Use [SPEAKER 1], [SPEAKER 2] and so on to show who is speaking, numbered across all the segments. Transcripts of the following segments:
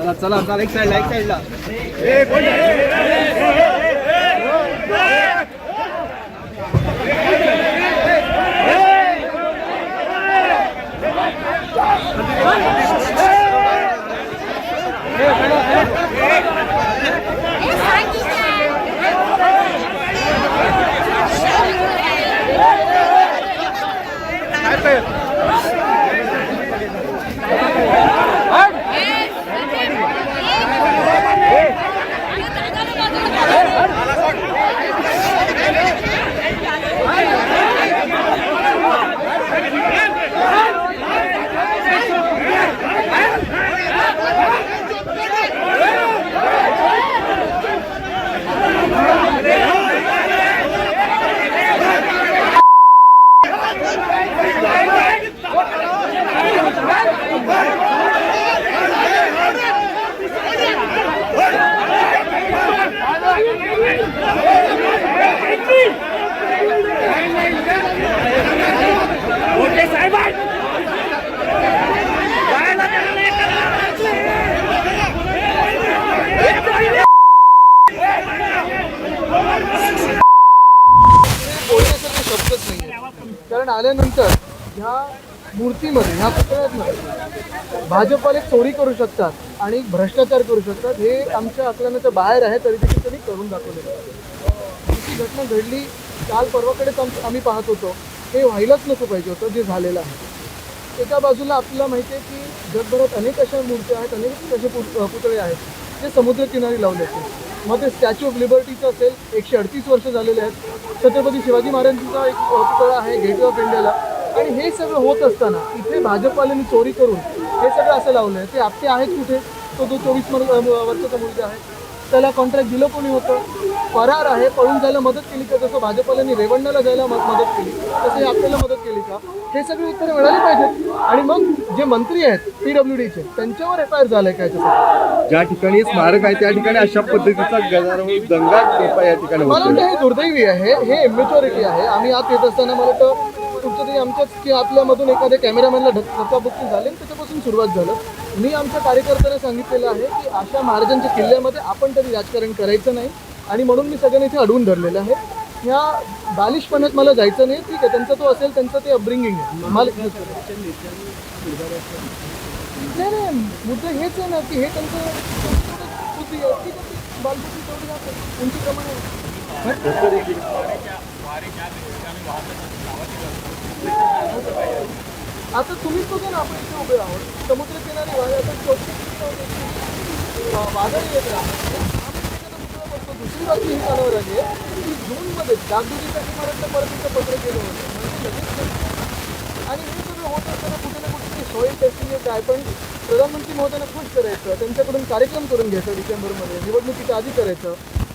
[SPEAKER 1] चला चला चला एक साईडला एक साईडला बोलण्यासारखे आल्यानंतर ह्या मूर्तीमध्ये ह्या पुतळ्यातमध्ये भाजपवाले चोरी करू शकतात आणि भ्रष्टाचार करू शकतात. हे आमच्या आकलनाच्या बाहेर आहे तरी देखील त्यांनी करून दाखवलेलं ही घटना घडली काल परवाकडेच आम- आम्ही पाहत होतो. हे व्हायलाच नको पाहिजे होतं जे झालेलं आहे. एका बाजूला आपल्याला माहिती आहे की जगभरात अनेक अशा मूर्त्या आहेत अनेक असे पुत- पुतळे आहेत जे समुद्रकिनारी लावले आहेत. मग ते स्टॅच्यू ऑफ लिबर्टीचं असेल एकशे अडतीस वर्ष झालेले आहेत. छत्रपती शिवाजी महाराजांचा एक पुतळा आहे गेटवे ऑफ इंडियाला आणि हे सगळं होत असताना इथे भाजपवाल्यांनी चोरी करून हे सगळं असं लावलं आहे ते आपटे आहेत कुठे? तो जो चोवीस वर्षाचा मुलगा आहे त्याला कॉन्ट्रॅक्ट दिलं कोणी होतं? फरार आहे पळून जायला मदत केली का? जसं भाजपवाल्यांनी रेवण्णाला जायला मदत केली तसं हे आपल्याला मदत केली का? हे सगळे उत्तरं मिळाली पाहिजेत. आणि मग जे मंत्री आहेत पी डब्ल्यू डीचे त्यांच्यावर एफ आय आर झालाय काय
[SPEAKER 2] ज्या ठिकाणी स्मारक आहे त्या ठिकाणी अशा पद्धतीचा दंगा या ठिकाणी
[SPEAKER 1] मला वाटतं हे दुर्दैवी आहे हे इमेच्युरिटी आहे. आम्ही आत येत असताना मला वाटतं कुठचं तरी आमच्याच की आपल्यामधून एखाद्या कॅमेरामॅनला धक धक्काबुक्की झाली आणि त्याच्यापासून सुरुवात झालं. मी आमच्या कार्यकर्त्यांना सांगितलेलं आहे की अशा महाराजांच्या किल्ल्यामध्ये आपण तरी राजकारण करायचं नाही. आणि म्हणून मी सगळ्यांना इथे अडवून धरलेलं आहे. ह्या बालिशपणात मला जायचं नाही. ठीक आहे त्यांचा तो असेल त्यांचं ते अपब्रिंगिंग आहे. मला नाही नाही मुद्दा हेच आहे ना की हे त्यांचं बुद्धी आहे ठीक आहे तेवढी असेल आता तुम्हीच बघा ना आपण इथे उभे आहोत. समुद्रकिनारी वाय आता वादळ येत राहतात दुसरी बातमी ही की जूनमध्ये डागडुजीसाठी मला परत पत्र केलं होतं. आणि हे सगळं होत असताना कुठे ना कुठे सॉईल टेस्टिंग येत आहे. पण प्रधानमंत्री महोदयांना खुश करायचं. त्यांच्याकडून कार्यक्रम करून घ्यायचा डिसेंबरमध्ये. निवडणुकीच्या आधी करायचं.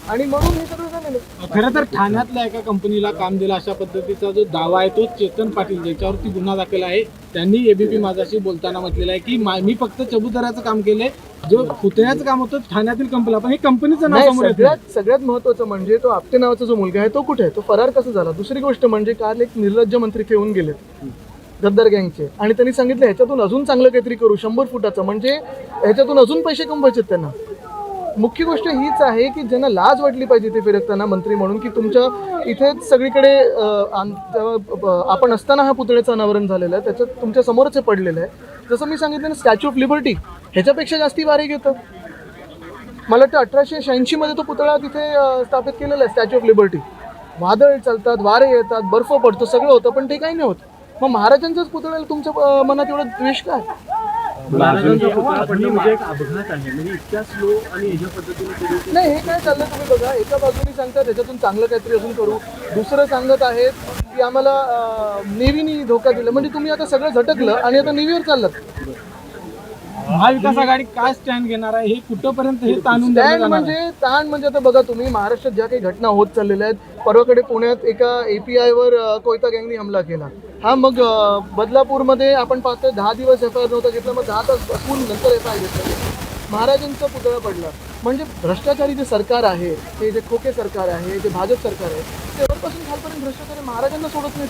[SPEAKER 1] आणि म्हणून हे सगळं झालेलं
[SPEAKER 3] खरं तर ठाण्यातल्या एका कंपनीला काम दिलं अशा पद्धतीचा जो दावा आहे तो चेतन पाटील ज्याच्यावरती गुन्हा दाखल आहे त्यांनी एबीपी माझाशी बोलताना म्हटलेलं आहे की मा- मी फक्त चबुतऱ्याचं काम केलंय जो पुतळ्याचं काम होतं ठाण्यातील कंपनीला पण हे कंपनीचं नाव
[SPEAKER 1] नाही
[SPEAKER 3] समोर येत. नाही.
[SPEAKER 1] सगळ्यात सगळ्यात महत्वाचं म्हणजे तो आपटे नावाचा जो मुलगा आहे तो कुठे आहे? तो फरार कसा झाला? दुसरी गोष्ट म्हणजे काल एक निर्लज्ज मंत्री ठेवून गेलेत गद्दार गँगचे. आणि त्यांनी सांगितलं ह्याच्यातून अजून चांगलं काहीतरी करू शंभर फुटाचं. म्हणजे ह्याच्यातून अजून पैसे कमवायचे त्यांना. मुख्य गोष्ट हीच आहे की ज्यांना लाज वाटली पाहिजे ते फिरकताना मंत्री म्हणून की तुमच्या इथे सगळीकडे आपण असताना हा पुतळ्याचं अनावरण झालेलं आहे त्याच्यात तुमच्या समोरच हे पडलेलं आहे. जसं मी सांगितलं ना स्टॅच्यू ऑफ लिबर्टी ह्याच्यापेक्षा जास्ती वारे घेतं. मला वाटतं अठराशे शहाऐंशीमध्ये तो पुतळा तिथे स्थापित केलेला आहे स्टॅच्यू ऑफ लिबर्टी वादळ चालतात वारे येतात बर्फ पडतो सगळं होतं पण ते काही नाही होत मग महाराजांच्याच पुतळ्याला तुमच्या मनात एवढं द्वेष काय?
[SPEAKER 4] महाराजांचा पुतळा पडणं म्हणजे एक अपघात आहे म्हणजे इतक्या स्लो आणि ह्याच्या पद्धतीने केली
[SPEAKER 1] नाही हे काय चाललं तुम्ही बघा एका बाजूने सांगतात त्याच्यातून चांगलं काहीतरी अजून करू. दुसरं सांगत आहेत की आम्हाला अं, नेव्हीनी धोका दिला. म्हणजे तुम्ही आता सगळं झटकलं आणि आता नेव्हीवर चाललात.
[SPEAKER 3] महाविकास आघाडी काय स्टँड घेणार आहे? हे कुठंपर्यंत हे ताणून
[SPEAKER 1] स्टँड? म्हणजे ताण म्हणजे आता बघा तुम्ही महाराष्ट्रात ज्या काही घटना होत चाललेल्या आहेत परवाकडे पुण्यात एका एपीआय वर अं, कोयता गँगनी हमला केला. हा मग बदलापूरमध्ये आपण पाहतोय दहा दिवस एफ आय आर नव्हता घेतला मग दहा तास बसून नंतर एफ आय घेतला. महाराजांचा पुतळा पडला. म्हणजे भ्रष्टाचारी जे सरकार आहे हे जे खोके सरकार आहे जे भाजप सरकार आहे ते वरपासून खालपर्यंत भ्रष्टाचारी महाराजांना सोडत नाही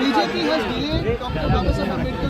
[SPEAKER 1] BJP has delayed Dr. Babasaheb Ambedkar's uh,